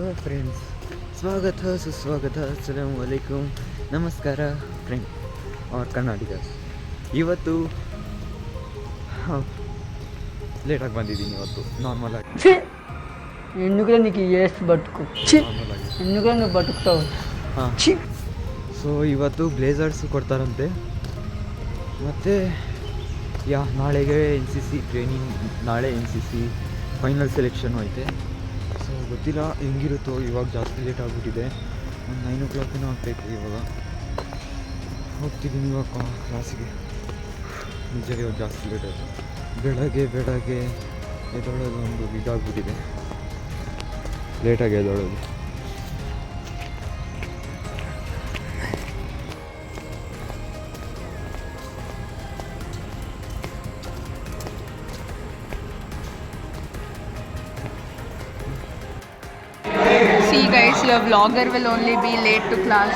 So friends ಸ್ವಾಗತ ಸುಸ್ವಾಗತ ಅಸಲಾಮ್ ವಲೈಕುಮ್ ನಮಸ್ಕಾರ ಫ್ರೆಂಡ್ ಅವ್ರ ಕರ್ನಾಟಕಸ್ ಇವತ್ತು ಲೇಟಾಗಿ ಬಂದಿದ್ದೀನಿ ಇವತ್ತು ನಾರ್ಮಲ್ ಆಗಿ. ಹೆಣ್ಣುಗಳನಿಗೆ ಎಷ್ಟು ಬಟ್ಕು ಹೆಣ್ಣುಗಳನ್ನು ಬದುಕ್ತಾವೆ? ಹಾಂ. ಸೊ ಇವತ್ತು ಬ್ಲೇಸರ್ಸ್ ಕೊಡ್ತಾರಂತೆ. ಮತ್ತು ಯಾ ನಾಳೆಗೆ ಎನ್ ಸಿ ಸಿ ಟ್ರೈನಿಂಗ್ ನಾಳೆ N C C final selection ಐತೆ. ಸೊ ಗೊತ್ತಿಲ್ಲ ಹೆಂಗಿರುತ್ತೋ ಇವಾಗ ಜಾಸ್ತಿ ಲೇಟ್ ಆಗಿಬಿಟ್ಟಿದೆ. ಒಂದು ನೈನ್ ಓ ಕ್ಲಾಕಿನೂ ಆಗಬೇಕು ಇವಾಗ. ಹೋಗ್ತಿದ್ದೀನಿ ಇವಾಗ ಕ್ಲಾಸಿಗೆ ನಿಜವೇ ಇವಾಗ ಜಾಸ್ತಿ ಲೇಟ್ ಆಯಿತು. ಬೆಳಗ್ಗೆ ಬೆಳಗ್ಗೆ ಎದೊಳೋದು ಒಂದು ಇದಾಗ್ಬಿಟ್ಟಿದೆ. ಲೇಟಾಗಿ ಎದ್ದೊಳೋದು. See guys, your vlogger will only be late to class.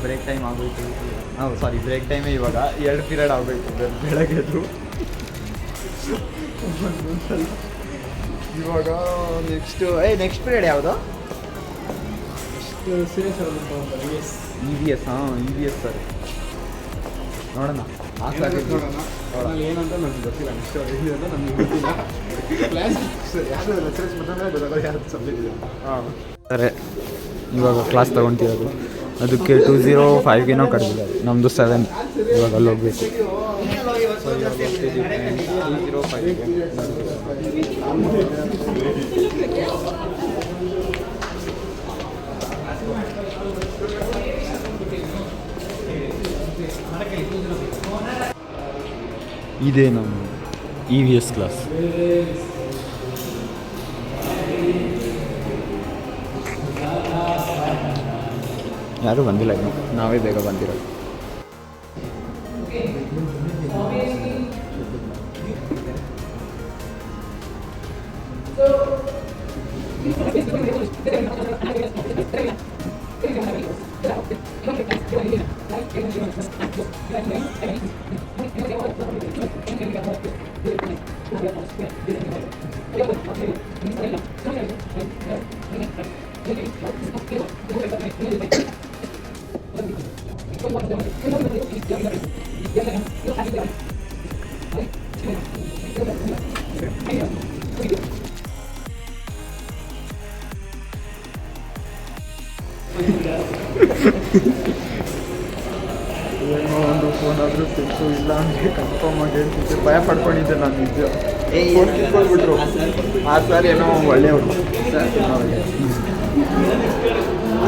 Break time ಆಗೋಯ್ತು ಹಾಂ ಸಾರಿ ಬ್ರೇಕ್ ಟೈಮೇ ಇವಾಗ ಎರಡು ಪೀರಿಯಡ್ ಆಗೋಯ್ತು ಬೆಳಗ್ಗೆ ಬೆಳಗ್ಗೆದು ಇವಾಗ ನೆಕ್ಸ್ಟ್ ಏ ನೆಕ್ಸ್ಟ್ ಪೀರಿಯಡ್ ಯಾವುದು ಇ ವಿ ಎಸ್ ಹಾಂ ಇ ವಿ ಎಸ್ ಸರ್. ನೋಡೋಣ. ಏನಂತ ನನಗೆ ಗೊತ್ತಿಲ್ಲ ನೆಕ್ಸ್ಟ್ ಎಲ್ಲಿ ಅಂತ ನಮಗೆ ಗೊತ್ತಿಲ್ಲ. ಕ್ಲಾಸ್ ಯಾರು ಲೆಕ್ಚರ್ಸ್ ಬಂದಾಗ ಗೊತ್ತಾಗೋದು ಯಾರು ಸಬ್ಜೆಕ್ಟ್ ಇದೆ ಹಾಂ. ಸರಿ ಇವಾಗ ಕ್ಲಾಸ್ ತೊಗೊತಿರೋದು ಅದಕ್ಕೆ ಟೂ ಝೀರೋ ಫೈವ್ಗೇನೋ ಕಡಿಮೆ ನಮ್ಮದು ಸೆವೆನ್ ಇವಾಗ ಅಲ್ಲಿ ಹೋಗ್ಬೇಕು. ಟೂ ಝೀರೋ ಫೈವ್ಗೆ ಇದೇ ನಮ್ಮ ಇ ವಿ ಎಸ್ ಕ್ಲಾಸ್ ಯಾರೂ ಬಂದಿಲ್ಲ ಇನ್ನು? ನಾವೇ ಬೇಗ ಬಂದಿರೋದು. ಏನೋ? ಒಂದು ಫೋನ್ ಆದರೂ ಸಿಕ್ತು ಇಲ್ಲ ಅಂದರೆ ಕನ್ಫರ್ಮ್ ಆಗಿ ಹೇಳ್ತಿದ್ದೆ ಭಯ ಪಡ್ಕೊಂಡಿದ್ದೆ ನಾನು ನಿಜ ಫೋನ್ ಕಿತ್ಕೊಂಡ್ಬಿಟ್ರು ಆ ಸರ್ ಏನೋ ಒಳ್ಳೆಯವರು.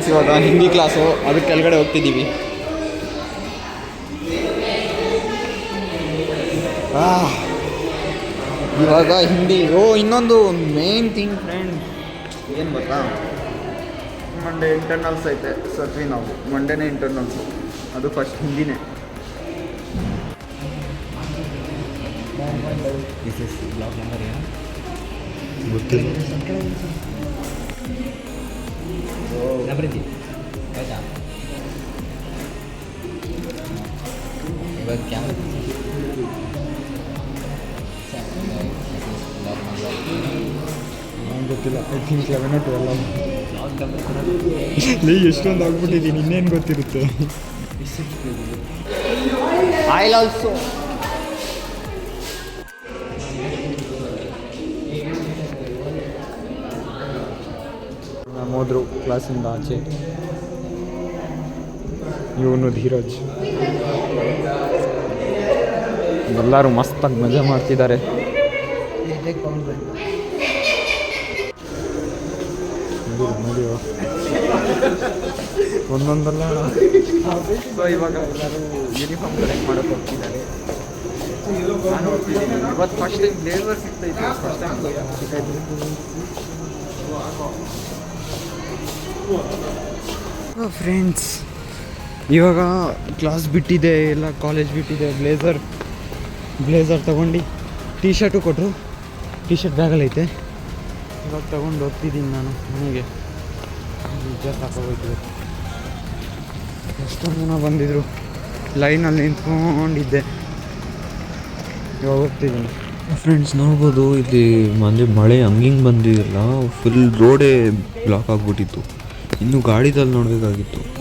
ಫ್ರೆಂಡ್ಸ್ ಇವಾಗ ಹಿಂದಿ ಕ್ಲಾಸು ಅದಕ್ಕೆ ಕೆಳಗಡೆ ಹೋಗ್ತಿದ್ದೀವಿ. ಆ, ಇವಾಗ ಹಿಂದಿ ಓ ಇನ್ನೊಂದು ಮೇನ್ ಥಿಂಗ್ ಫ್ರೆಂಡ್ ಏನು ಗೊತ್ತಾ? ಮಂಡೇ ಇಂಟರ್ನಲ್ಸ್ ಐತೆ ಸತ್ವಿ ನಾವು. ಮಂಡೇನೇ ಇಂಟರ್ನಲ್ಸು ಅದು ಫಸ್ಟ್ ಹಿಂದಿನೇ. ಗೊತ್ತಿಲ್ಲ. ಗೊತ್ತಿಲ್ಲ ಐ ಥಿಂಕ್ ಲೆವೆನ್ ಟ್ವೆಲ್ ಲೇ ಎಷ್ಟೊಂದು ಆಗ್ಬಿಟ್ಟಿದ್ದೀನಿ ಇನ್ನೇನು ಗೊತ್ತಿರುತ್ತೆ? ಐ ಆಲ್ಸೋ ಹೋದ್ರು ಕ್ಲಾಸಿಂದ ಆಚೆ. ಇವನು ಧೀರಜ್. ಎಲ್ಲರೂ ಮಸ್ತಾಗಿ ಮಜಾ ಮಾಡ್ತಿದ್ದಾರೆ. ಒಂದೊಂದಲ್ಲ. ಸೊ ಇವಾಗ ಎಲ್ಲರೂ ಯೂನಿಫಾರ್ಮ್ ಕಲೆಕ್ಟ್ ಮಾಡೋಕೆ ಹೋಗ್ತಿದ್ದಾರೆ. ನಾನು ಇವತ್ತು ಫಸ್ಟ್ ಟೈಮ್ ಬ್ಲೇಸರ್ ಸಿಗ್ತೈತೆ ಫಸ್ಟ್ ಟೈಮ್ ಫ್ರೆಂಡ್ಸ್ ಇವಾಗ ಕ್ಲಾಸ್ ಬಿಟ್ಟಿದೆ, ಎಲ್ಲ ಕಾಲೇಜ್ ಬಿಟ್ಟಿದೆ ಬ್ಲೇಸರ್ ಬ್ಲೇಸರ್ ತೊಗೊಂಡು ಟೀ ಶರ್ಟು ಕೊಟ್ಟರು ಟೀ ಶರ್ಟ್ ಬ್ಯಾಗಲ್ಲೈತೆ ಇವಾಗ ತೊಗೊಂಡು ಹೋಗ್ತಿದ್ದೀನಿ ನಾನು, ಮನೆಗೆ. ಜಾಸ್ತಿ ಹಾಕೋಬೇಕು ಎಷ್ಟೊಂದು ಜನ ಬಂದಿದ್ರು. ಲೈನಲ್ಲಿ ನಿಂತ್ಕೊಂಡಿದ್ದೆ. ಇವಾಗ ಹೋಗ್ತಿದ್ದೀನಿ ಫ್ರೆಂಡ್ಸ್ ನೋಡ್ಬೋದು, ಇಲ್ಲಿ ಅಂದರೆ ಮಳೆ ಹಂಗಿಂಗೆ ಬಂದಿರಲ್ಲ ಫುಲ್ ರೋಡೇ ಬ್ಲಾಕ್ ಆಗಿಬಿಟ್ಟಿತ್ತು. ಇನ್ನು ಗಾಡಿದಲ್ಲಿ ನೋಡಬೇಕಾಗಿತ್ತು.